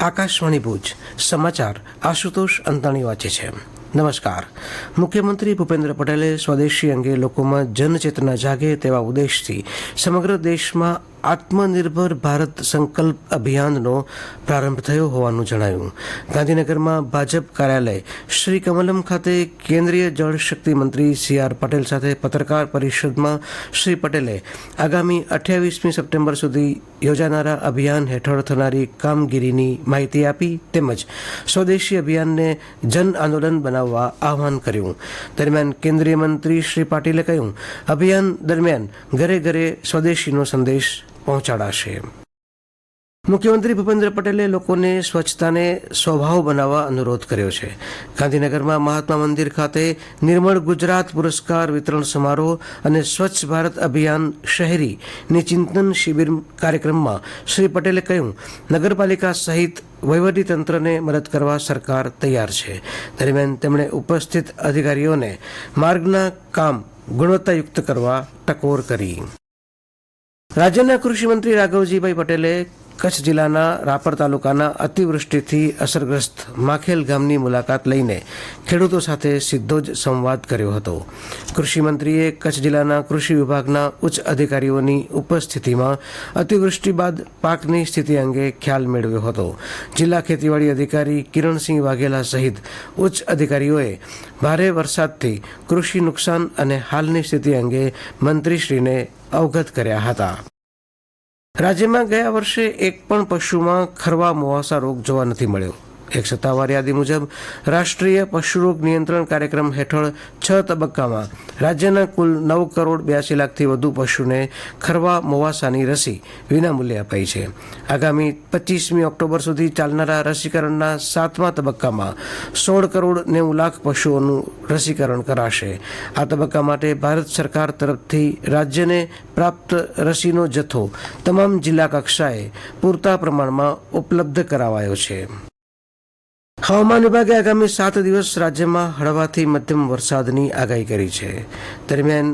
આકાશવાણી ભુજ, સમાચાર આશુતોષ અંતાણી વાંચે છે. નમસ્કાર. મુખ્યમંત્રી ભૂપેન્દ્ર પટેલે સ્વદેશી અંગે લોકોમાં જનચેતના જાગે તેવા ઉદ્દેશથી સમગ્ર દેશમાં આત્મનિર્ભર ભારત સંકલ્પ અભિયાનનો પ્રારંભ થયો હોવાનું જણાયું. ગાંધીનગરમાં ભાજપ કાર્યાલય શ્રી કમલમ ખાતે કેન્દ્રીય જળશક્તિ મંત્રી સી આર પટેલ સાથે પત્રકાર પરિષદમાં શ્રી પટેલે આગામી અઠ્યાવીસમી સપ્ટેમ્બર સુધી યોજાનારા અભિયાન હેઠળ થનારી કામગીરીની માહિતી આપી તેમજ સ્વદેશી અભિયાનને જન આંદોલન બનાવવા આહવાન કર્યું. દરમિયાન કેન્દ્રીય મંત્રી શ્રી પાટીલે કહ્યું, અભિયાન દરમિયાન ઘરે ઘરે સ્વદેશીનો સંદેશ પહોંચાડાશે. મુખ્યમંત્રી ભૂપેન્દ્ર પટેલે લોકોને સ્વચ્છતાને સ્વભાવ બનાવવા અનુરોધ કર્યો છે. ગાંધીનગરમાં મહાત્મા મંદિર ખાતે નિર્મળ ગુજરાત પુરસ્કાર વિતરણ સમારોહ અને સ્વચ્છ ભારત અભિયાન શહેરીની ચિંતન શિબિર કાર્યક્રમમાં શ્રી પટેલે કહ્યું, નગરપાલિકા સહિત વહીવટી તંત્રને મદદ કરવા સરકાર તૈયાર છે. દરમિયાન તેમણે ઉપસ્થિત અધિકારીઓને માર્ગના કામ ગુણવત્તાયુક્ત કરવા ટકોર કરી. રાજ્યના કૃષિમંત્રી રાઘવજીભાઈ પટેલે કચ્છ જિલ્લાના રાપર તાલુકાના અતિવૃષ્ટિથી અસરગ્રસ્ત માખેલ ગામની મુલાકાત લઈને ખેડૂતો સાથે સીધો જ સંવાદ કર્યો હતો. કૃષિમંત્રીએ કચ્છ જિલ્લાના કૃષિ વિભાગના ઉચ્ચ અધિકારીઓની ઉપસ્થિતિમાં અતિવૃષ્ટિ બાદ પાકની સ્થિતિ અંગે ખ્યાલ મેળવ્યો હતો. જિલ્લા ખેતીવાડી અધિકારી કિરણસિંહ વાઘેલા સહિત ઉચ્ચ અધિકારીઓએ ભારે વરસાદથી કૃષિ નુકસાન અને હાલની સ્થિતિ અંગે મંત્રીશ્રીને અવગત કર્યા હતા. રાજ્યમાં ગયા વર્ષે એક પણ પશુમાં ખરવા મોવાસા રોગ જોવા નથી મળ્યો. એક સત્તાવાર યાદી મુજબ રાષ્ટ્રીય પશુરોગ નિયંત્રણ કાર્યક્રમ હેઠળ છ તબક્કામાં રાજ્યના કુલ નવ કરોડ બ્યાસી લાખથી વધુ પશુને ખરવા, મોવાસાની રસી વિનામૂલ્યે અપાઈ છે. આગામી પચીસમી ઓક્ટોબર સુધી ચાલનારા રસીકરણના સાતમા તબક્કામાં સોળ કરોડ નેવું લાખ પશુઓનું રસીકરણ કરાશે. આ તબક્કા માટે ભારત સરકાર તરફથી રાજ્યને પ્રાપ્ત રસીનો જથ્થો તમામ જિલ્લા કક્ષાએ પૂરતા પ્રમાણમાં ઉપલબ્ધ કરાવાયો છે. હવામાન વિભાગે આગામી સાત દિવસ રાજ્યમાં હળવાથી મધ્યમ વરસાદની આગાહી કરી છે. દરમિયાન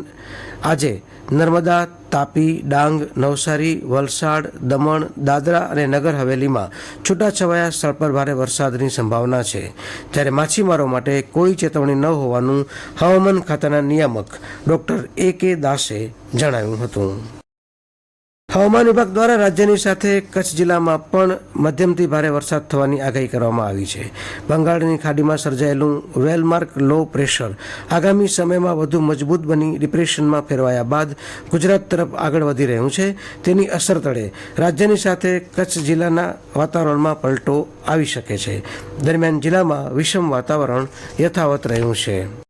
આજે નર્મદા, તાપી, ડાંગ, નવસારી, વલસાડ, દમણ, દાદરા અને નગર હવેલીમાં છૂટાછવાયા સ્થળ પર ભારે વરસાદની સંભાવના છે. જ્યારે માછીમારો માટે કોઈ ચેતવણી ન હોવાનું હવામાન ખાતાના નિયામક ડોક્ટર એ કે દાસે જણાવ્યું હતું. હવામાન વિભાગ દ્વારા રાજ્યની સાથે કચ્છ જિલ્લામાં પણ મધ્યમથી ભારે વરસાદ થવાની આગાહી કરવામાં આવી છે. બંગાળની ખાડીમાં સર્જાયેલું વેલમાર્ક લો પ્રેશર આગામી સમયમાં વધુ મજબૂત બની ડિપ્રેશનમાં ફેરવાયા બાદ ગુજરાત તરફ આગળ વધી રહ્યું છે. તેની અસર તળે રાજ્યની સાથે કચ્છ જિલ્લાના વાતાવરણમાં પલટો આવી શકે છે. દરમિયાન જિલ્લામાં વિષમ વાતાવરણ યથાવત રહ્યું છે.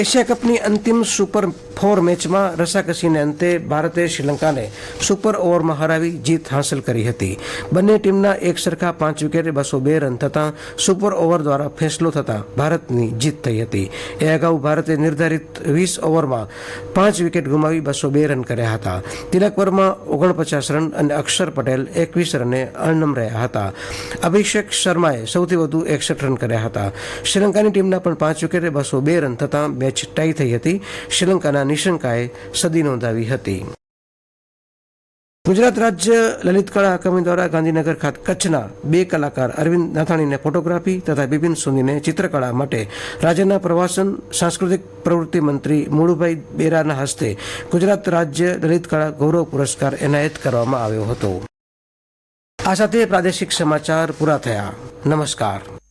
એશિયા કપની અંતિમ સુપર ફોર મેચમાં રસાકસીને અંતે ભારતે શ્રીલંકાને સુપર ઓવરમાં હરાવી જીત હાંસલ કરી હતી. બંને ટીમના એક સરખા પાંચ વિકેટે બસો બે રન થતાં સુપર ઓવર દ્વારા ફેંસલો થતાં ભારતની જીત થઈ હતી. એ અગાઉ ભારતે નિર્ધારિત વીસ ઓવરમાં પાંચ વિકેટ ગુમાવી બસો બે રન કર્યા હતા. તિલક વર્મા ઓગણપચાસ રન અને અક્ષર પટેલ એકવીસ રને અણનમ રહ્યા હતા. અભિષેક શર્માએ સૌથી વધુ એકસઠ રન કર્યા હતા. શ્રીલંકાની ટીમના પણ પાંચ વિકેટે બસો બે રન થતાં મેચ ટાઈ થઈ હતી. શ્રીલંકાના નિશંકાએ સદી નોંધાવી હતી. ગુજરાત રાજ્ય લલિત કળા અકાદમી દ્વારા ગાંધીનગર ખાતે કચ્છના બે કલાકાર અરવિંદ નાથાણીને ફોટોગ્રાફી તથા બિપિન સોનીને ચિત્રકળા માટે રાજ્યના પ્રવાસન, સાંસ્કૃતિક પ્રવૃત્તિ મંત્રી મુળુભાઈ બેરાના હસ્તે ગુજરાત રાજ્ય લલિત કળા ગૌરવ પુરસ્કાર એનાયત કરવામાં આવ્યો હતો. આ સાથે પ્રાદેશિક સમાચાર પૂરા થયા. નમસ્કાર.